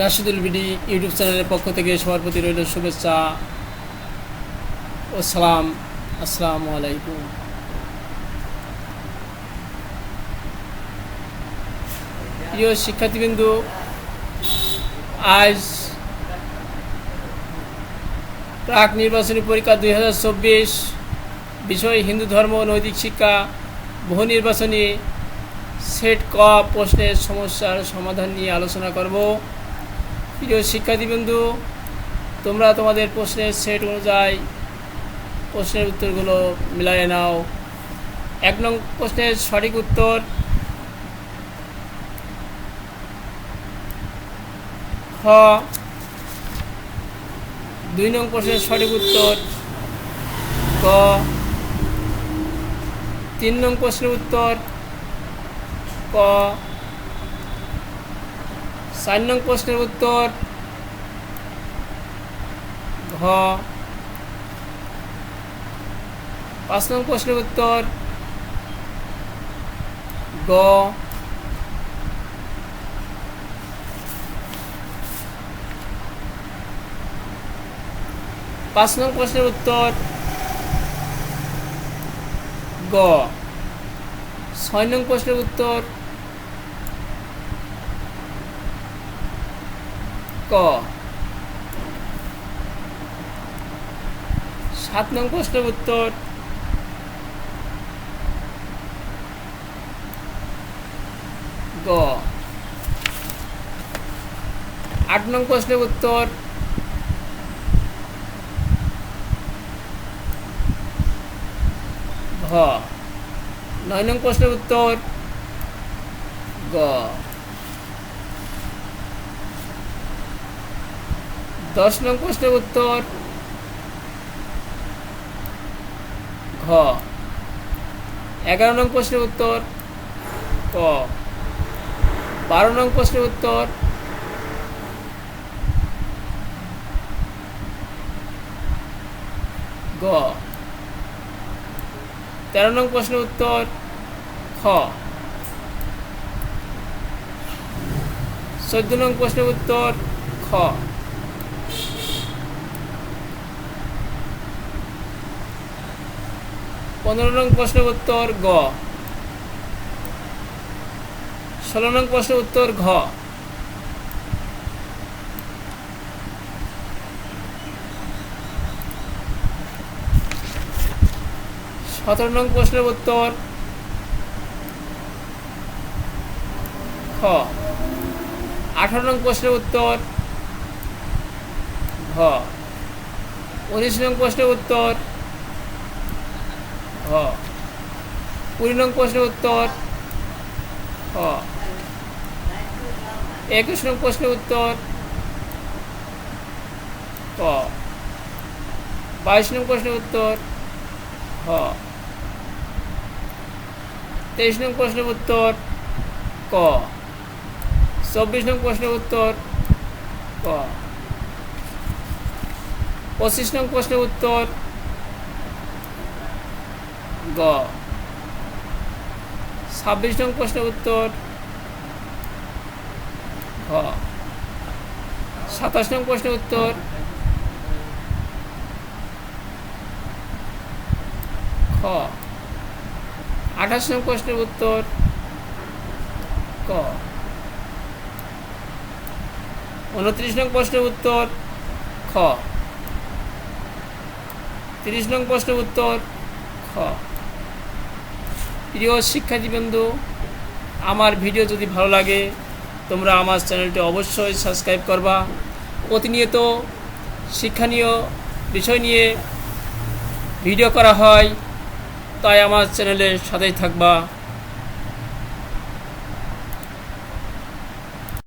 Rashidul BD YouTube চ্যানেলের পক্ষ থেকে সবার প্রতি রইল শুভেচ্ছা ও সালাম। আসসালামু আলাইকুম। প্রিয় শিক্ষার্থীবৃন্দু, আজ প্রাক নির্বাচনী পরীক্ষা দুই হাজার চব্বিশ, বিষয় হিন্দু ধর্ম নৈতিক শিক্ষা, বহু নির্বাচনী সেট ক প্রশ্নের সমস্যার সমাধান নিয়ে আলোচনা করব। প্রিয় শিক্ষার্থীবৃন্দু, তোমরা তোমাদের প্রশ্নের সেট অনুযায়ী প্রশ্নের উত্তরগুলো মিলিয়ে নাও। এক নং প্রশ্নের সঠিক উত্তর। খ। দুই নং প্রশ্নের সঠিক উত্তর। ক তিন নং প্রশ্নের উত্তর। ক। চার নং প্রশ্নের উত্তর ঘ। পাঁচ নং প্রশ্নের উত্তর গ। পাঁচ নং প্রশ্নের উত্তর গ। ছয় নং প্রশ্নের উত্তর ক? সাত নং প্রশ্নের উত্তর। গ। আট নং প্রশ্নের উত্তর। ঘ। নয় নং প্রশ্নের উত্তর। গ। দশ নং প্রশ্নের উত্তর। ঘ। এগারো নং প্রশ্নের উত্তর। ক। বারো নং প্রশ্নের উত্তর। গ। তেরো নং প্রশ্নের উত্তর। খ। চোদ্দ নং প্রশ্নের উত্তর। খ। পনেরো নং প্রশ্নের উত্তর গ। ষোলো নং প্রশ্নের উত্তর ঘ। সতেরো নং প্রশ্নের উত্তর খ। আঠারো নং প্রশ্নের উত্তর ঘ। উনিশ নং প্রশ্নের উত্তর ঘ কুড়ি নং প্রশ্নের উত্তর। খ একুশ নং প্রশ্নের উত্তর। ক বাইশ নং প্রশ্নের উত্তর। হ। তেইশ নং প্রশ্নের উত্তর। ক। চব্বিশ নং প্রশ্নের উত্তর। ক। পঁচিশ নং প্রশ্নের উত্তর। গ। ছাব্বিশ নং প্রশ্নের উত্তর। ঘ। সাতাশ নং প্রশ্নের উত্তর। খ। আঠাশ নং প্রশ্নের উত্তর। ক। উনত্রিশ নং প্রশ্নের উত্তর। খ। তিরিশ নং প্রশ্নের উত্তর। খ। প্রিয় শিক্ষার্থীবৃন্দ আমার ভিডিও যদি ভালো লাগে, তোমরা আমার চ্যানেলটি অবশ্যই সাবস্ক্রাইব করবা। প্রতিনিয়ত শিক্ষণীয় বিষয় নিয়ে ভিডিও করা হয়, তাই আমার চ্যানেলের সাথেই থাকবা।